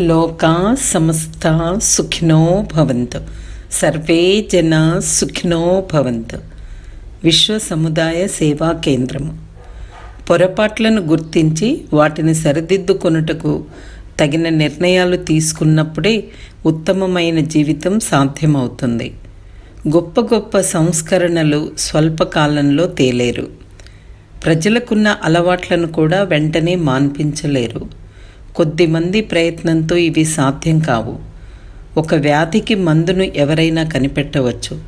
లోకా సమస్త సుఖినో భవంతు. సర్వే జన సుఖినో భవంతు. విశ్వ సముదాయ సేవా కేంద్రము. పొరపాట్లను గుర్తించి వాటిని సరిదిద్దుకొనుటకు తగిన నిర్ణయాలు తీసుకున్నప్పుడే ఉత్తమమైన జీవితం సాధ్యమవుతుంది. గొప్ప గొప్ప సంస్కరణలు స్వల్పకాలంలో తేలేరు. ప్రజలకున్న అలవాట్లను కూడా వెంటనే మాన్పించలేరు. కొద్దిమంది ప్రయత్నంతో ఇవి సాధ్యం కావు. ఒక వ్యాధికి మందును ఎవరైనా కనిపెట్టవచ్చు.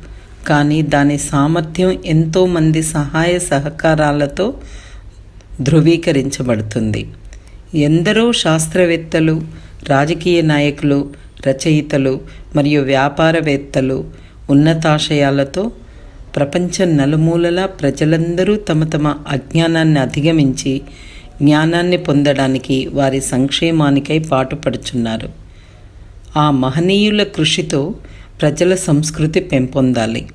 కానీ దాని సామర్థ్యం ఎంతోమంది సహాయ సహకారాలతో ధృవీకరించబడుతుంది. ఎందరో శాస్త్రవేత్తలు రాజకీయ నాయకులు రచయితలు మరియు వ్యాపారవేత్తలు ఉన్నతాశయాలతో ప్రపంచం నలుమూలలా ప్రజలందరూ తమ తమ అజ్ఞానాన్ని అధిగమించి జ్ఞానాన్ని పొందడానికి వారి సంక్షేమానికై పాటుపడుచున్నారు. ఆ మహనీయుల కృషితో ప్రజల సంస్కృతి పెంపొందాలి.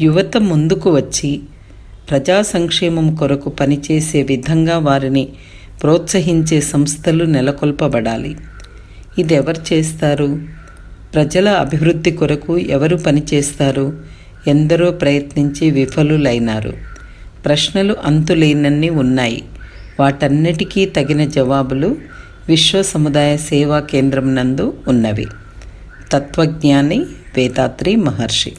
యువత ముందుకు వచ్చి ప్రజా సంక్షేమం కొరకు పనిచేసే విధంగా వారిని ప్రోత్సహించే సంస్థలు నెలకొల్పబడాలి. ఇది ఎవరు చేస్తారు? ప్రజల అభివృద్ధి కొరకు ఎవరు పనిచేస్తారు? ఎందరో ప్రయత్నించి విఫలులైనారు. ప్రశ్నలు అంతులేనన్ని ఉన్నాయి. వాటన్నిటికీ తగిన జవాబులు విశ్వ సముదాయ సేవా కేంద్రం నందు ఉన్నవి. తత్వజ్ఞాని వేదాత్రి మహర్షి.